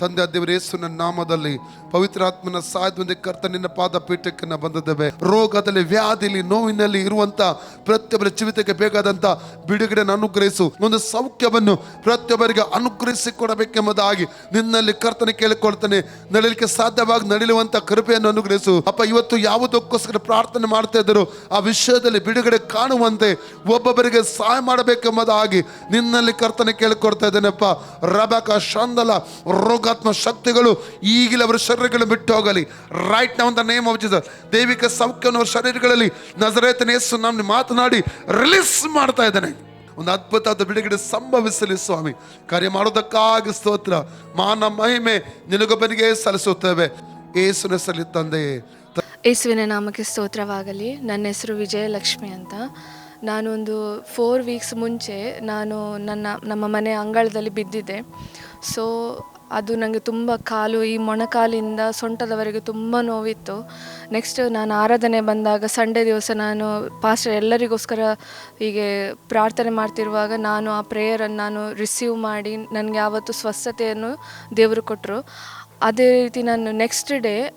ತಂದೆ ದೇವರ, ಯೇಸುವಿನ ನಾಮದಲ್ಲಿ ಪವಿತ್ರಾತ್ಮನ ಸಹಾಯದಿಂದ ಕರ್ತ ನಿನ್ನ ಪಾದ ಬಂದಿದ್ದೇವೆ. ರೋಗದಲ್ಲಿ, ವ್ಯಾಧಿಲಿ, ನೋವಿನಲ್ಲಿ ಇರುವಂತ ಪ್ರತಿಯೊಬ್ಬರ ಜೀವಿತಕ್ಕೆ ಬೇಕಾದಂತ ಬಿಡುಗಡೆಯನ್ನು ಅನುಗ್ರಹಿಸು. ಒಂದು ಸೌಖ್ಯವನ್ನು ಪ್ರತಿಯೊಬ್ಬರಿಗೆ ಅನುಗ್ರಹಿಸಿ ಕೊಡಬೇಕೆಂಬುದಾಗಿ ನಿನ್ನಲ್ಲಿ ಕರ್ತನೆ ಕೇಳಿಕೊಳ್ತಾನೆ. ನಡೀಲಿಕ್ಕೆ ಸಾಧ್ಯವಾಗಿ ನಡೆಯುವಂತ ಕೃಪೆಯನ್ನು ಅನುಗ್ರಹಿಸು. ಅಪ್ಪ, ಇವತ್ತು ಯಾವುದಕ್ಕೋಸ್ಕರ ಪ್ರಾರ್ಥನೆ ಮಾಡ್ತಾ ಇದ್ದರು ಆ ವಿಷಯದಲ್ಲಿ ಬಿಡುಗಡೆ ಕಾಣುವಂತೆ ಒಬ್ಬೊಬ್ಬರಿಗೆ ಸಹಾಯ ಮಾಡಬೇಕೆಂಬುದಾಗಿ ನಿನ್ನಲ್ಲಿ ಕರ್ತನೆ ಕೇಳಿಕೊಡ್ತಾ ಇದ್ದೇನೆಪ್ಪ. ರಬಕ, ಶಂದಲ ರೋಗಾತ್ಮ ಶಕ್ತಿಗಳು ಈಗಲೇ ಅವರ ಶರೀರಗಳು ಬಿಟ್ಟು ಹೋಗಲಿ. ರೈಟ್ ನಾವು ಅಂತ ನೇಮ್ ಆಫ್ ದೈವಿಕ ಸೌಖ್ಯವನ್ನು ಅವರ ಶರೀರಗಳಲ್ಲಿ ನಜರೇತನ ಯೇಸು ಮಾತನಾಡಿ ರಿಲೀಸ್ ಮಾಡ್ತಾ ಇದ್ದಾನೆ. ಒಂದು ಅದ್ಭುತವಾದ ಬಿಡುಗಡೆ ಸಂಭವಿಸಲಿ ಸ್ವಾಮಿ. ಕಾರ್ಯ ಮಾಡೋದಕ್ಕಾಗಿ ಸ್ತೋತ್ರ. ಮಾನ ಮಹಿಮೆ ನಿನಗೊಬ್ಬನಿಗೆ ಸಲ್ಲಿಸುತ್ತೇವೆ. ಏಸು ನೆಸಲಿ ತಂದೆಯೇ ಯೇಸುವಿನ ನಾಮಕ್ಕೆ ಸ್ತೋತ್ರವಾಗಲಿ. ನನ್ನ ಹೆಸರು ವಿಜಯಲಕ್ಷ್ಮಿ ಅಂತ. ನಾನೊಂದು ಫೋರ್ ವೀಕ್ಸ್ ಮುಂಚೆ ನಾನು ನನ್ನ, ನಮ್ಮ ಮನೆ ಅಂಗಳದಲ್ಲಿ ಬಿದ್ದಿದ್ದೆ. ಸೊ ಅದು ನನಗೆ ತುಂಬ ಕಾಲು, ಈ ಮೊಣಕಾಲಿಂದ ಸೊಂಟದವರೆಗೆ ತುಂಬ ನೋವಿತ್ತು. ನೆಕ್ಸ್ಟ್ ನಾನು ಆರಾಧನೆ ಬಂದಾಗ ಸಂಡೇ ದಿವಸ ನಾನು ಪಾಸ್ಟರ್ ಎಲ್ಲರಿಗೋಸ್ಕರ ಹೀಗೆ ಪ್ರಾರ್ಥನೆ ಮಾಡ್ತಿರುವಾಗ ನಾನು ಆ ಪ್ರೇಯರನ್ನು ನಾನು ರಿಸೀವ್ ಮಾಡಿ ನನಗೆ ಯಾವತ್ತು ಸ್ವಸ್ಥತೆಯನ್ನು ದೇವರು ಕೊಟ್ಟರು ಅದೇ ರೀತಿ ನಾನು ನೆಕ್ಸ್ಟ್ ಡೇ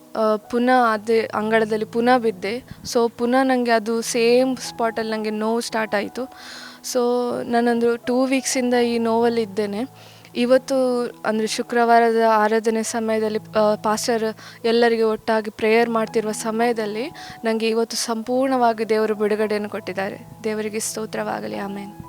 ಪುನಃ ಅದೇ ಅಂಗಳದಲ್ಲಿ ಪುನಃ ಬಿದ್ದೆ. ಸೊ ಪುನಃ ನನಗೆ ಅದು ಸೇಮ್ ಸ್ಪಾಟಲ್ಲಿ ನನಗೆ ನೋವು ಸ್ಟಾರ್ಟ್ ಆಯಿತು. ಸೊ ನಾನೊಂದು ಟೂ ವೀಕ್ಸಿಂದ ಈ ನೋವಲ್ಲಿ ಇದ್ದೇನೆ. ಇವತ್ತು ಅಂದರೆ ಶುಕ್ರವಾರದ ಆರಾಧನೆ ಸಮಯದಲ್ಲಿ ಪಾಸ್ಟರ್ ಎಲ್ಲರಿಗೆ ಒಟ್ಟಾಗಿ ಪ್ರೇಯರ್ ಮಾಡ್ತಿರುವ ಸಮಯದಲ್ಲಿ ನನಗೆ ಇವತ್ತು ಸಂಪೂರ್ಣವಾಗಿ ದೇವರು ಬಿಡುಗಡೆಯನ್ನು ಕೊಟ್ಟಿದ್ದಾರೆ. ದೇವರಿಗೆ ಸ್ತೋತ್ರವಾಗಲಿ. ಆಮೇಲೆ